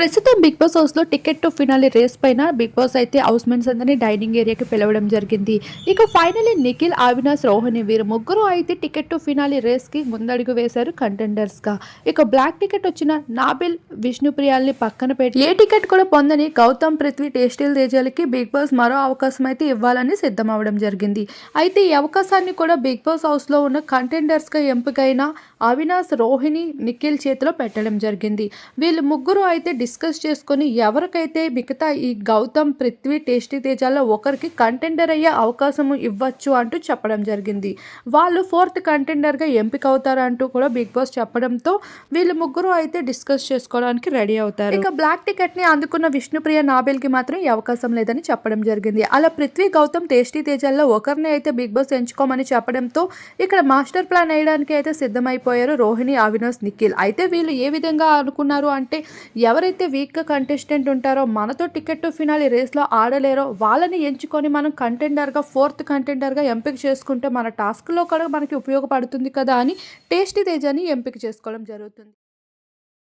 ప్రస్తుతం big boss హౌస్లో ticket to finale race పైన బిగ్ బాస్ అయితే హౌస్ మెన్స్ అందరినీ డైనింగ్ ఏరియాకి పిలవడం జరిగింది. ఇక ఫైనలీ నిఖిల్ అవినాష్ రోహిణి వీరు ముగ్గురు అయితే టికెట్ టు ఫినాలి రేస్కి ముందడుగు వేశారు కంటెండర్స్గా. ఇక బ్లాక్ టికెట్ వచ్చిన నాబిల్ విష్ణుప్రియాల్ని పక్కన పెట్టి ఏ టికెట్ కూడా పొందని గౌతమ్ పృథ్వీ టేస్టీల్ తేజాలకి బిగ్ బాస్ మరో అవకాశం అయితే ఇవ్వాలని సిద్ధమవడం జరిగింది. అయితే ఈ అవకాశాన్ని కూడా బిగ్ బాస్ హౌస్లో ఉన్న కంటెండర్స్గా ఎంపికైన అవినాష్ రోహిణి నిఖిల్ చేతిలో పెట్టడం జరిగింది. వీళ్ళు ముగ్గురు అయితే డిస్కస్ చేసుకొని ఎవరికైతే మిగతా ఈ గౌతమ్ పృథ్వీ టేస్టీ తేజాల్లో ఒకరికి కంటెండర్ అయ్యే అవకాశం ఇవ్వచ్చు అంటూ చెప్పడం జరిగింది. వాళ్ళు ఫోర్త్ కంటెండర్గా ఎంపిక అవుతారు అంటూ కూడా బిగ్ బాస్ చెప్పడంతో వీళ్ళు ముగ్గురు అయితే డిస్కస్ చేసుకోవడానికి రెడీ అవుతారు. ఇక బ్లాక్ టికెట్ని అందుకున్న విష్ణుప్రియ నాబెల్కి మాత్రం ఈ అవకాశం లేదని చెప్పడం జరిగింది. అలా పృథ్వీ గౌతమ్ టేస్టీ తేజాల్లో ఒకరిని అయితే బిగ్ బాస్ ఎంచుకోమని చెప్పడంతో ఇక్కడ మాస్టర్ ప్లాన్ వేయడానికి అయితే సిద్ధమైపోయారు రోహిణి అవినాష్ నిఖిల్. అయితే వీళ్ళు ఏ విధంగా అనుకున్నారు అంటే ఎవరైతే ఎవరైతే వీక్గా కంటెస్టెంట్ ఉంటారో మనతో టికెట్ టు ఫినాలి రేస్లో ఆడలేరో వాళ్ళని ఎంచుకొని మనం కంటెండర్గా ఫోర్త్ కంటెండర్గా ఎంపిక చేసుకుంటే మన టాస్క్లో కూడా మనకి ఉపయోగపడుతుంది కదా అని టేస్టీ తేజాని ఎంపిక చేసుకోవడం జరుగుతుంది.